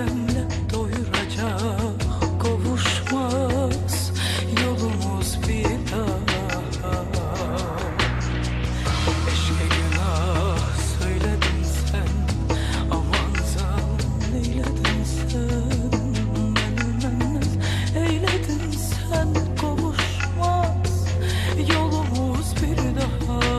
çevremle doyuracak Kavuşmaz yolumuz bir daha. Eşke günah söyledin sen Aman zan eyledin sen Menümennet eyledin sen Kavuşmaz yolumuz bir daha.